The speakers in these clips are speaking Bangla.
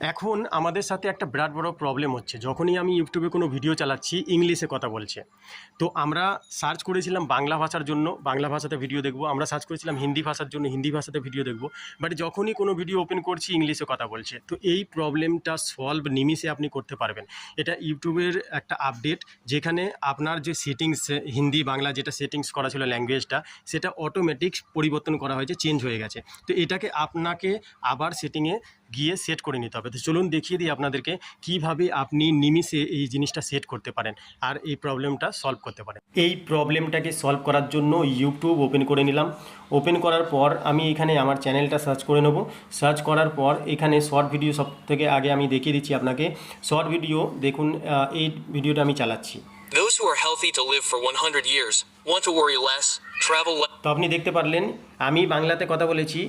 এখন আমাদের সাথে একটা বিরাট বড় প্রবলেম হচ্ছে। যখনই আমি ইউটিউবে কোনো ভিডিও চালাচ্ছি ইংলিশে কথা বলছে। তো আমরা সার্চ করেছিলাম বাংলা ভাষার জন্য, বাংলা ভাষাতে ভিডিও দেখব। আমরা সার্চ করেছিলাম হিন্দি ভাষার জন্য, হিন্দি ভাষাতে ভিডিও দেখব। বাট যখনই কোনো ভিডিও ওপেন করছি ইংলিশে কথা বলছে। তো এই প্রবলেমটা সলভ নিমিষে আপনি করতে পারবেন। এটা ইউটিউবের একটা আপডেট যেখানে আপনার যে সেটিংস হিন্দি, বাংলা যেটা সেটিংস করা ছিল ল্যাঙ্গুয়েজটা সেটা অটোমেটিক পরিবর্তন করা হয়েছে চেঞ্জ হয়ে গেছে। তো এটাকে আপনাকে আবার সেটিংয়ে গিয়ে সেট করে নিতে হবে। তো চলুন দেখিয়ে দিই আপনাদেরকে কীভাবে আপনি নিমিষে এই জিনিসটা সেট করতে পারেন আর এই প্রবলেমটা সলভ করতে পারেন। এই প্রবলেমটাকে সলভ করার জন্য ইউটিউব ওপেন করে নিলাম। ওপেন করার পর আমি এখানে আমার চ্যানেলটা সার্চ করে নেব। সার্চ করার পর এখানে শর্ট ভিডিও সব থেকে আগে আমি দেখিয়ে দিচ্ছি আপনাকে। শর্ট ভিডিও দেখুন এই ভিডিওটা আমি চালাচ্ছি। Those who are healthy to live for 100 years want to worry less, travel less. তো আপনি দেখতে পারলেন আমি বাংলাতে কথা বলেছি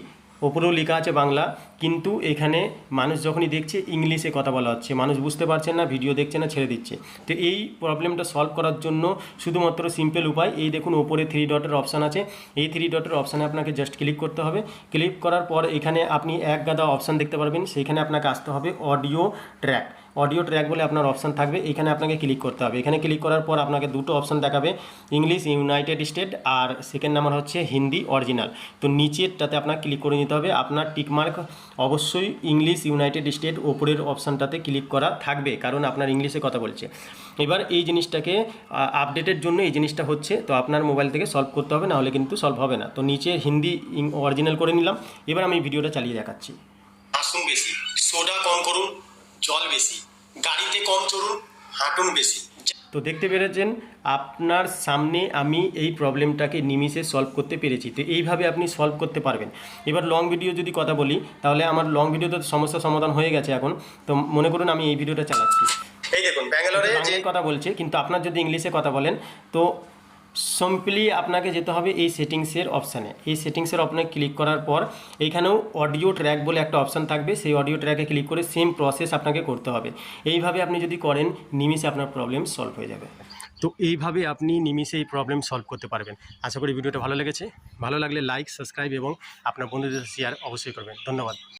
ওপরেও লেখা আছে বাংলা। কিন্তু এখানে মানুষ যখনই দেখছে ইংলিশে কথা বলা হচ্ছে, মানুষ বুঝতে পারছেন না, ভিডিও দেখছে না, ছেড়ে দিচ্ছে। তো এই প্রবলেমটা সলভ করার জন্য শুধুমাত্র সিম্পল উপায়, এই দেখুন ওপরে থ্রি ডটের অপশান আছে। এই থ্রি ডটের অপশানে আপনাকে জাস্ট ক্লিক করতে হবে। ক্লিক করার পর এখানে আপনি এক গাদা অপশান দেখতে পারবেন সেইখানে আপনাকে আসতে হবে অডিও ট্র্যাক অডিও ট্র্যাক বলে আপনার অপশান থাকবে, এখানে আপনাকে ক্লিক করতে হবে। এখানে ক্লিক করার পর আপনাকে দুটো অপশান দেখাবে, ইংলিশ ইউনাইটেড স্টেট আর সেকেন্ড নাম্বার হচ্ছে হিন্দি অরিজিনাল তো নিচেরটাতে আপনাকে ক্লিক করে নিতে হবে, আপনার টিকমার্ক অবশ্যই ইংলিশ ইউনাইটেড স্টেট ওপরের অপশানটাতে ক্লিক করা থাকবে, কারণ আপনার ইংলিশে কথা বলছে। এবার এই জিনিসটাকে আপডেটের জন্য এই জিনিসটা হচ্ছে, তো আপনার মোবাইল থেকে সলভ করতে হবে, নাহলে কিন্তু সলভ হবে না। তো নিচে হিন্দি অরিজিনাল করে নিলাম, এবার আমি ভিডিওটা চালিয়ে দেখাচ্ছি। আসুন বেশি। সোডা কম করুন, জল বেশি। গাড়িতে কম চড়ুন হাঁটুন বেশি। তো দেখতে পেরেছেন আপনার সামনে আমি এই প্রবলেমটাকে নিমিষে সলভ করতে পেরেছি। তো এইভাবে আপনি সলভ করতে পারবেন। এবার লং ভিডিও যদি কথা বলি তাহলে আমার লং ভিডিওতে সমস্যা সমাধান হয়ে গেছে এখন। তো মনে করুন আমি এই ভিডিওটা চালাচ্ছি। এই দেখুন ব্যাঙ্গালোরে যে কথা বলছে কিন্তু আপনার যদি ইংলিশে কথা বলেন তো সিম্পলি আপনাকে যেতে হবে এই সেটিংসের অপশানে। এই সেটিংসের অপশানে ক্লিক করার পর এইখানেও অডিও ট্র্যাক বলে একটা অপশান থাকবে। সেই অডিও ট্র্যাকে ক্লিক করে সেম প্রসেস আপনাকে করতে হবে। এইভাবে আপনি যদি করেন, নিমিষে আপনার প্রবলেম সলভ হয়ে যাবে। তো এইভাবে আপনি নিমিষে এই প্রবলেম সলভ করতে পারবেন। আশা করি ভিডিওটা ভালো লেগেছে। ভালো লাগলে লাইক সাবস্ক্রাইব এবং আপনার বন্ধুদের শেয়ার অবশ্যই করবেন। ধন্যবাদ।